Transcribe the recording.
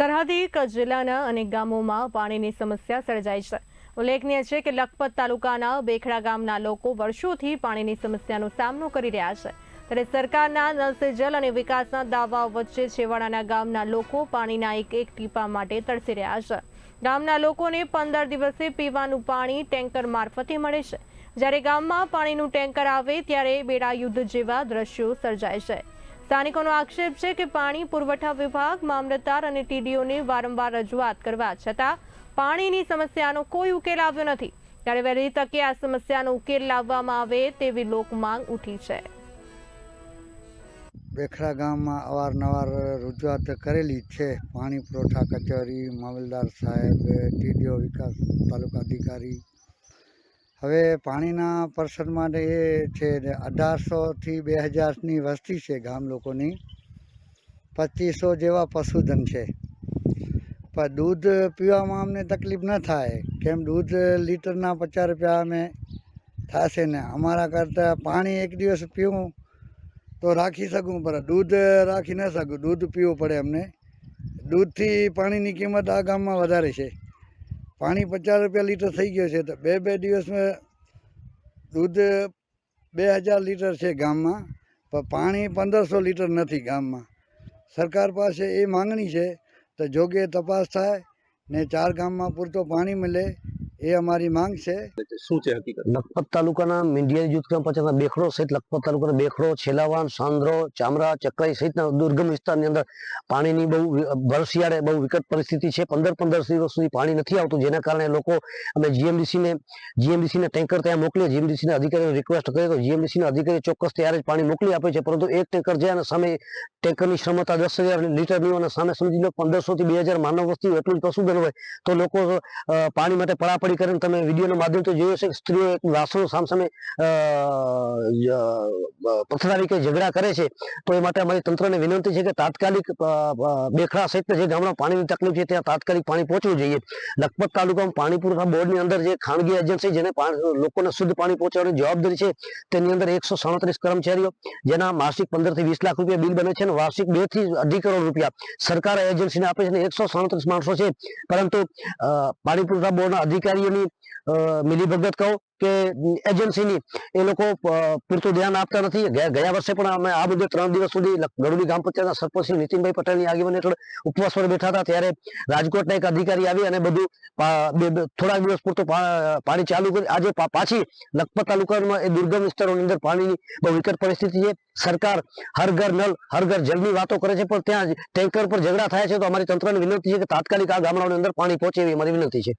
સરહદી જિલ્લાના અનેક ગામોમાં પાણીની સમસ્યા સર્જાઈ છે. ઉલ્લેખનીય છે કે લખપત તાલુકાના બેખડા ગામના લોકો વર્ષોથી પાણીની સમસ્યાનો સામનો કરી રહ્યા છે. ત્યારે સરકારના નળ સે જલ અને વિકાસના દાવાઓ વચ્ચે છેવાડાના ગામના લોકો પાણીના એક એક ટીપા માટે તરસી રહ્યા છે. ગામના લોકોને પંદર દિવસે પીવાનું પાણી ટેન્કર મારફતે મળે છે. જ્યારે ગામમાં પાણીનું ટેન્કર આવે ત્યારે બેડા યુદ્ધ જેવા દ્રશ્યો સર્જાય છે. સ્થાનિકોનો આક્ષેપ છે કે પાણી પુરવઠા વિભાગ, મામલતદાર અને ટીડીઓને વારંવાર રજૂઆત કરવા છતાં પાણીની સમસ્યાનો કોઈ ઉકેલ આવ્યો નથી. ત્યારે વહેલી તકે આ સમસ્યાનો ઉકેલ લાવવામાં આવે તેવી લોક માંગ ઉઠી છે. બેખરા ગામમાં અવારનવાર રજૂઆત કરેલી છે. પાણી પુરવઠા કચેરી મામલદાર સાહેબ, ટીડીઓ, વિકાસ તાલુકા અધિકારી હવે પાણીના પર્સન માટે એ છે અઢારસોથી બે હજારની વસ્તી છે ગામ લોકોની. પચીસો જેવા પશુધન છે. પણ દૂધ પીવામાં અમને તકલીફ ન થાય. કેમ દૂધ લીટરના પચાસ રૂપિયા અમે થશે ને અમારા કરતાં પાણી એક દિવસ પીવું તો રાખી શકું, પણ દૂધ રાખી ન શકું. દૂધ પીવું પડે અમને. દૂધથી પાણીની કિંમત આ ગામમાં વધારે છે. પાણી પચાસ રૂપિયા લીટર થઈ ગયો છે. તો બે બે દિવસમાં દૂધ બે હજાર લીટર છે ગામમાં. પણ પાણી પંદરસો લીટર નથી ગામમાં. સરકાર પાસે એ માંગણી છે. તો જોગે તપાસ થાય ને ચાર ગામમાં પૂરતો પાણી મળે એ અમારી માંગ છે. શું છે હકીકત? લખપત તાલુકાના મીંડિયા જૂથ ગ્રામ પંચાયતના બેખડો સહિત લખપત તાલુકાના બેખડો છેલાવાન સાંદ્રો ચામરા ચકઈ સહિતના દુર્ગમ વિસ્તારની અંદર પાણીની બહુ વિ- બહુ વિકટ પરિસ્થિતિ છે. પંદર પંદર દિવસ સુધી પાણી નથી આવતું જેના કારણે લોકો અમે જીએમડીસીને ને જીએમડીસી ના ટેન્કર ત્યાં મોકલીએ જીએમડીસીના અધિકારીઓ રિક્વેસ્ટ કરીએ તો જીએમડીસીના અધિકારી ચોક્કસ ત્યારે જ પાણી મોકલી આપે છે. પરંતુ એક ટેન્કર છે અને સામે ટેન્કરની ક્ષમતા દસ હજાર લીટરની અને સામે સમજી લો પંદરસો થી બે હજાર માનવ વસ્તી એટલું જ પશુધન હોય તો લોકો પાણી માટે પડાપડી કરીને તમે વિડીયોના માધ્યમથી જોયું હશે સ્ત્રીઓ એક વાસણો સામસામે પથરાવી કે ઝઘડા કરે છે, તો એ માટે અમારી તંત્રને વિનંતી છે કે તાત્કાલિક બેખડા સહિત જે ગામડા પાણીની તકલીફ છે, ત્યાં તાત્કાલિક પાણી પહોંચવું જોઈએ. લખપત તાલુકામાં પાણી પુરવઠા બોર્ડની અંદર જે ખાનગી એજન્સી જેને લોકોને શુદ્ધ પાણી પહોંચાડવાની જવાબદારી છે, તેની અંદર એકસો કર્મચારીઓ, જેના માસિક પંદરથી વીસ લાખ રૂપિયા બિલ બને છે અને વાર્ષિક બેથી અઢી કરોડ રૂપિયા સરકાર એજન્સીને આપે છે અને એકસો માણસો છે. પરંતુ પાણી પુરવઠા બોર્ડના અધિકારીઓની અ, મિલીભગત કહો કે એજન્સીની એ લોકો પૂરતું ધ્યાન આપતા નથી. ગયા વર્ષે પણ અમે આ મુદ્દે ત્રણ દિવસ સુધી ગરુડી ગ્રામ પંચાયતના સરપંચ નીતિનભાઈ પટેલની આગેવાની હેઠળ ઉપવાસ પર બેઠા હતા. ત્યારે રાજકોટના એક અધિકારી આવી અને બધું થોડાક દિવસ પૂરતું પાણી ચાલુ કરી આજે પાછી લખપત તાલુકામાં એ દુર્ગમ વિસ્તારોની અંદર પાણીની બહુ વિકટ પરિસ્થિતિ છે. સરકાર હર ઘર નલ હર ઘર જલની વાતો કરે છે પણ ત્યાં ટેન્કર પર ઝઘડા થાય છે તો અમારી તંત્રને વિનંતી છે કે તાત્કાલિક આ ગામડાઓની અંદર પાણી પહોંચે એવી અમારી વિનંતી છે.